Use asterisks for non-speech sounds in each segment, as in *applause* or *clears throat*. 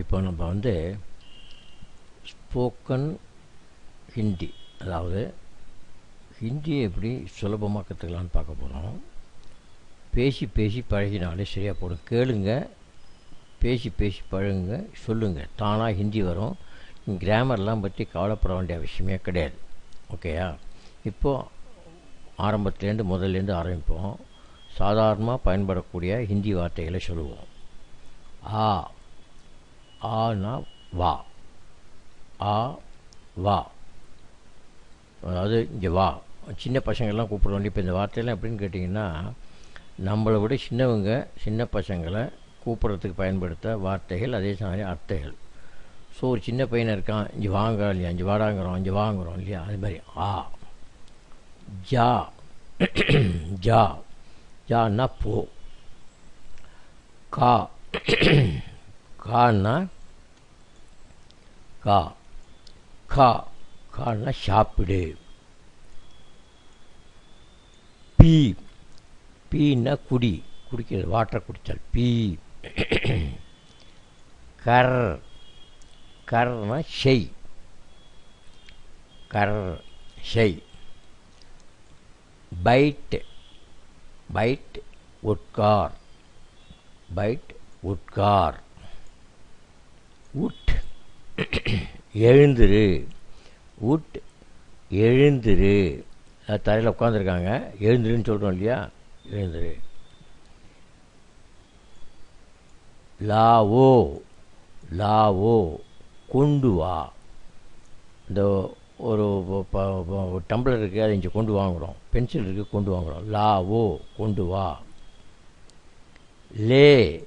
இப்போ நம்ம வந்து ஸ்போக்கன் ஹிந்தி அதாவது ஹிந்தியை எப்படி சுலபமாக கற்றுக்கலான்னு பார்க்க போகிறோம் பேசி பேசி பழகினாலே சரியாக போடும். கேளுங்க பேசி பேசி பழகுங்க சொல்லுங்கள் தானாக ஹிந்தி வரும். கிராமர்லாம் பற்றி கவலைப்பட வேண்டிய அவசியமே கிடையாது. ஓகேயா இப்போது ஆரம்பத்துலேருந்து முதல்லேருந்து ஆரம்பிப்போம். சாதாரணமாக பயன்படக்கூடிய ஹிந்தி வார்த்தைகளை சொல்லுவோம். ஆ ஆனா வா. ஆ வா. அதாவது இங்கே வா. சின்ன பசங்கள்லாம் கூப்பிடுவோம் இப்போ இந்த வார்த்தையெல்லாம் எப்படின்னு கேட்டிங்கன்னா நம்மளை விட சின்னவங்க சின்ன பசங்களை கூப்பிட்றதுக்கு பயன்படுத்த வார்த்தைகள் அதே சமயம் அர்த்தைகள் ஸோ ஒரு சின்ன பையனை இருக்கான். இங்கே வாங்குறோம் இல்லையா? இங்கே வாடாங்கிறோம். இங்கே வாங்குறோம் இல்லையா? அது மாதிரி. ஆ. ஜா. *clears throat* ஜா. ஜான்னா போ. கா. கான்னா கா. கா கான்னா சாப்பிடு. பீ. பீன்னா குடி. குடிக்கிறது வாட்டர் குடித்தால் பீ. கர். கர்னா செய். கர் செய். பைட் பைட் உட்கார். பைட் உட்கார். உட் எழுந்துரு. உட் எழுந்துரு. தரையில் உட்காந்துருக்காங்க எழுந்துருன்னு சொல்கிறோம் இல்லையா? எழுந்துரு. லாவோ. லாவோ. கொண்டு வா. இந்த ஒரு டம்ளர் இருக்குது அதை இங்கே கொண்டு வாங்குகிறோம் பென்சில் இருக்குது கொண்டு வாங்குகிறோம் லாவோ. கொண்டு வா. லே.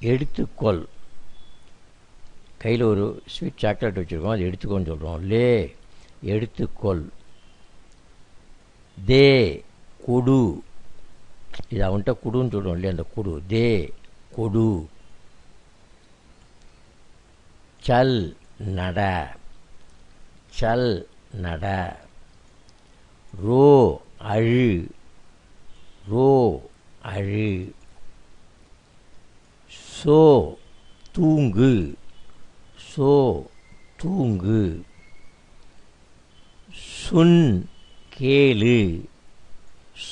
எடுத்துக்கொள். கையில் ஒரு ஸ்வீட் சாக்லேட் வச்சுருக்கோம். அதை எடுத்துக்கோன்னு சொல்கிறோம் லே எடுத்துக்கொள். தே கொடு. இது அவன்கிட்ட குடுன்னு சொல்கிறோம் இல்லையா அந்த குடு. தே கொடு. சல் நட. சல் நட. ரோ அழு. ரோ அழு. சோ தூங்கு. சோ தூங்கு. சுன் கேளு.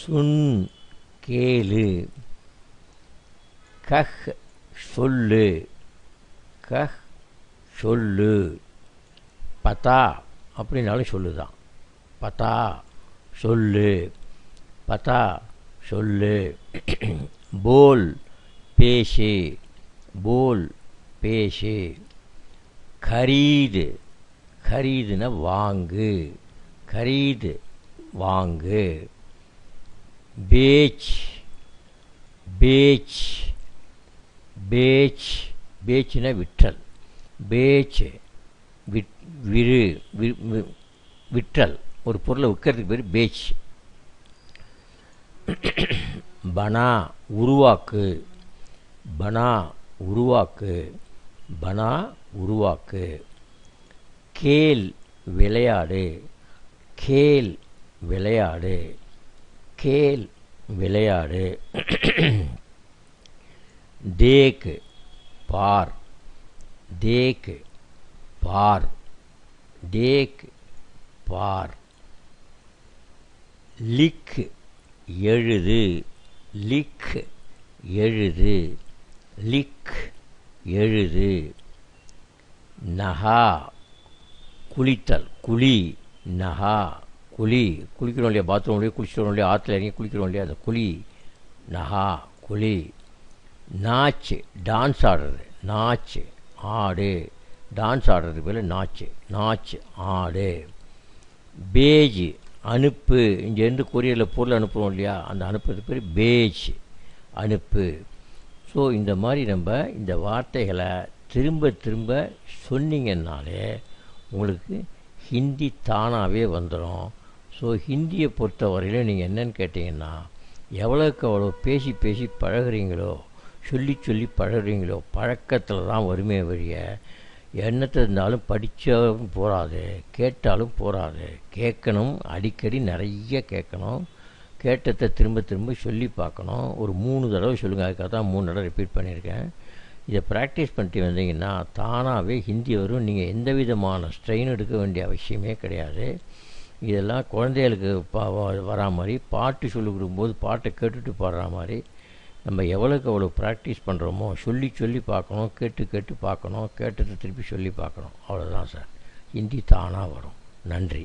சுன் கேளு. கஹ் சொல்லு. கஹ் சொல்லு. பத்தா அப்படின்னாலும் சொல்லுதான். பத்தா சொல்லு. பத்தா சொல்லு. *clears throat* போல் பேசு. போல் பேசு. கரீது. கரீதுன வாங்கு. கரீது வாங்கு. பேச். பேச். பேச். பேச்சுனா விற்றல். பேச்சு. விட் விரு விற்றல். ஒரு பொருளை விற்கிறதுக்கு பேர் பேச் பனா உருவாக்கு. பனா உருவாக்கு. பனா உருவாக்கு. கேல் விளையாடு. கேல் விளையாடு. கேல் விளையாடு. தேக்கு பார். தேக்கு பார். தேக் பார். லிக் எழுது. லிக் எழுது. லிக் எழுது. நகா குளித்தல். குழி நகா குழி குளிக்கிறோம் இல்லையா பாத்ரூம்லேயே குளிச்சிட்டோம் இல்லையா ஆற்றுல இறங்கி குளிக்கிறோம் இல்லையா அந்த குழி நகா குழி நாச்சு டான்ஸ் ஆடுறது. நாச்சு ஆடு. டான்ஸ் ஆடுறது பேர் நாச்சு. நாச்சு ஆடு. பேஜ் அனுப்பு. இங்கேருந்து கொரியரில் பொருள் அனுப்புகிறோம் இல்லையா? அந்த அனுப்புறது பேர் பேஜ் அனுப்பு. ஸோ இந்த மாதிரி நம்ம இந்த வார்த்தைகளை திரும்ப திரும்ப சொன்னீங்கன்னாலே உங்களுக்கு ஹிந்தி தானாகவே வந்துடும் ஸோ ஹிந்தியை பொறுத்த வரையில் நீங்கள் என்னென்னு கேட்டிங்கன்னா எவ்வளோக்கு எவ்வளோ பேசி பேசி பழகுறீங்களோ சொல்லி சொல்லி பழகுறீங்களோ பழக்கத்தில் தான் வருமே வழிய என்னத்தை இருந்தாலும் படித்தாலும் போகாது கேட்டாலும் போகாது கேட்கணும் அடிக்கடி நிறைய கேட்கணும். கேட்டதை திரும்ப திரும்ப சொல்லி பார்க்கணும். ஒரு மூணு தடவை சொல்லுங்கள் அதுக்காக தான் மூணு தடவை ரிப்பீட் பண்ணியிருக்கேன். இதை ப்ராக்டிஸ் பண்ணிட்டு வந்தீங்கன்னா தானாகவே ஹிந்தி வரும். நீங்கள் எந்த விதமான ஸ்ட்ரெயின் எடுக்க வேண்டிய அவசியமே கிடையாது. இதெல்லாம் குழந்தைகளுக்கு பா வரா மாதிரி பாட்டு சொல்லிக் கொடுக்கும்போது பாட்டை கேட்டுட்டு பாடுற மாதிரி நம்ம எவ்வளோக்கு எவ்வளோ ப்ராக்டிஸ் பண்ணுறோமோ சொல்லி சொல்லி பார்க்கணும் கேட்டு கேட்டு பார்க்கணும் கேட்டதை திருப்பி சொல்லி பார்க்கணும். அவ்வளோதான் சார். ஹிந்தி தானாக வரும். நன்றி.